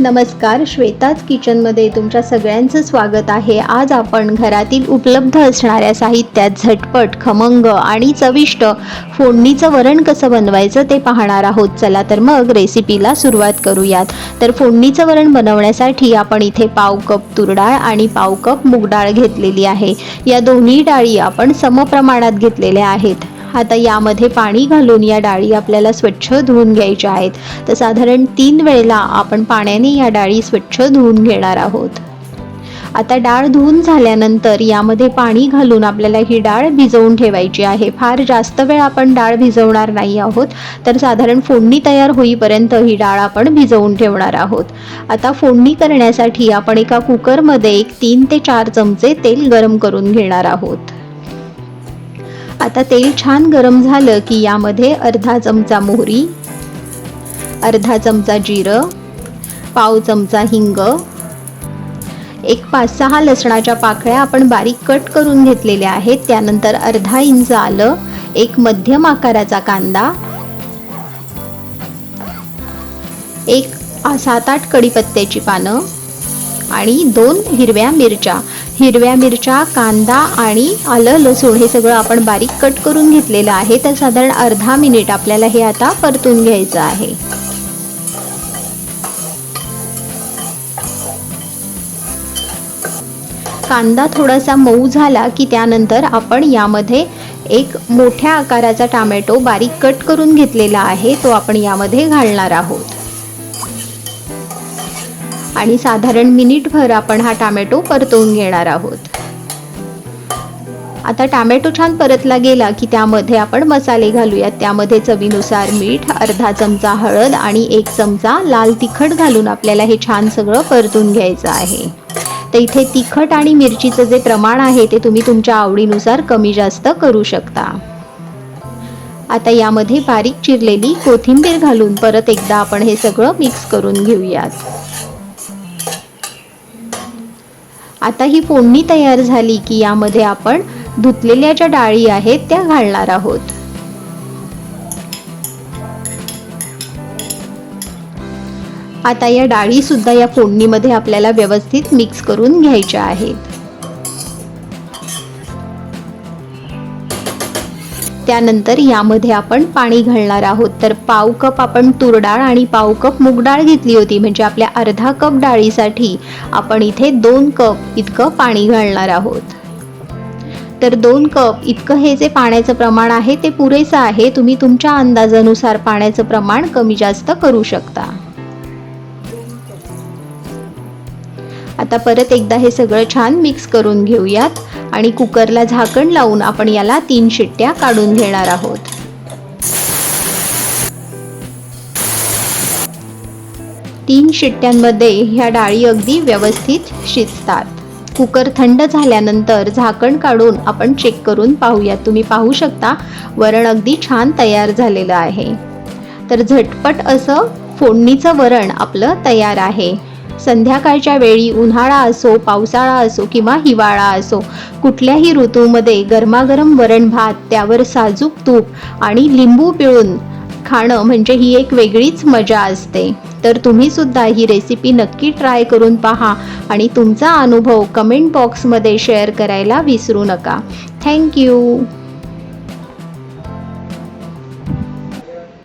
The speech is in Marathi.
नमस्कार श्वेताज किचनमध्ये तुमच्या सगळ्यांचं स्वागत आहे. आज आपण घरातील उपलब्ध असणाऱ्या साहित्यात झटपट खमंग आणि चविष्ट फोडणीचं वरण कसं बनवायचं ते पाहणार आहोत. चला तर मग रेसिपीला सुरुवात करूयात. तर फोडणीचं वरण बनवण्यासाठी आपण इथे पाव कप तूर डाळ आणि पाव कप मूग डाळ घेतलेली आहे. या दोन्ही डाळी आपण समप्रमाणात घेतलेल्या आहेत. आता यामध्ये पाणी घालून या डाळी आपल्याला स्वच्छ धुवून घ्यायच्या आहेत. तर साधारण तीन वेळेला आपण पाण्याने या डाळी स्वच्छ धुवून घेणार आहोत. आता डाळ धुवून झाल्यानंतर यामध्ये पाणी घालून आपल्याला ही डाळ भिजवून ठेवायची आहे. फार जास्त वेळ आपण डाळ भिजवणार नाही आहोत. तर साधारण फोडणी तयार होईपर्यंत ही डाळ आपण भिजवून ठेवणार आहोत. आता फोडणी करण्यासाठी आपण एका कुकरमध्ये एक तीन ते चार चमचे तेल गरम करून घेणार आहोत. आता तेल छान गरम झालं की यामध्ये अर्धा चमचा मोहरी अर्धा चमचा जिरं पाव चमचा हिंग एक पाच सहा लसणाच्या पाकळ्या आपण बारीक कट करून घेतलेल्या आहेत. त्यानंतर अर्धा इंच आलं एक मध्यम आकाराचा कांदा एक सात आठ कढीपत्त्याची पानं आणि दोन हिरव्या मिरच्या. हिरव्या मिरच्या कांदा आणि आलं लसूण हे सगळं आपण बारीक कट करून घेतलेलं आहे. तर साधारण अर्धा मिनिट आपल्याला हे आता परतून घ्यायचं आहे. कांदा थोडासा मऊ झाला की त्यानंतर आपण यामध्ये एक मोठ्या आकाराचा टामॅटो बारीक कट करून घेतलेला आहे. तो आपण यामध्ये घालणार आहोत. आणि साधारण मिनिटभर आपण हा टामॅटो परतवून घेणार आहोत. आता टामॅटो छान परतला गेला की त्यामध्ये आपण मसाले घालूयात. त्यामध्ये चवीनुसार मीठ अर्धा चमचा हळद आणि एक चमचा लाल तिखट घालून आपल्याला हे छान सगळं परतून घ्यायचं आहे. तर इथे तिखट आणि मिरचीचं जे प्रमाण आहे ते तुम्ही तुमच्या आवडीनुसार कमी जास्त करू शकता. आता यामध्ये बारीक चिरलेली कोथिंबीर घालून परत एकदा आपण हे सगळं मिक्स करून घेऊयात. आता ही फोडणी तयार झाली की यामध्ये आपण धुतलेल्या ज्या डाळी आहेत त्या घालणार आहोत. आता या डाळी सुद्धा या फोडणीमध्ये आपल्याला व्यवस्थित मिक्स करून घ्यायच्या आहेत. त्यानंतर यामध्ये आपण पाणी घालणार आहोत. तर पाव कप आपण तूर डाळ आणि पाव कप मूग डाळ घेतली होती. म्हणजे आपल्या अर्धा कप डाळीसाठी आपण इथे दोन कप इतकं पाणी घालणार आहोत. तर दोन कप इतकं हे जे पाण्याचं प्रमाण आहे ते पुरेसं आहे. तुम्ही तुमच्या अंदाजानुसार पाण्याचं प्रमाण कमी जास्त करू शकता. आता परत एकदा हे सगळं छान मिक्स करून घेऊयात. आणि कुकरला झाकण लावून आपण याला तीन शिट्ट्या काढून घेणार आहोत. तीन शिट्ट्यांमध्ये ह्या डाळी अगदी व्यवस्थित शिजतात. कुकर थंड झाल्यानंतर झाकण काढून आपण चेक करून पाहूयात तुम्ही पाहू शकता वरण अगदी छान तयार झालेलं आहे. तर झटपट असं फोडणीचं वरण आपलं तयार आहे. संध्याकाळच्या वेळी उन्हाळा असो पावसाळा असो किंवा हिवाळा असो कुठल्याही ऋतूमध्ये गरमागरम वरण भात त्यावर साजूक तूप आणि लिंबू पिळून खाणं म्हणजे ही एक वेगळीच मजा असते. तर तुम्ही सुद्धा ही रेसिपी नक्की ट्राय करून पहा आणि तुमचा अनुभव कमेंट बॉक्समध्ये शेअर करायला विसरू नका. थँक्यू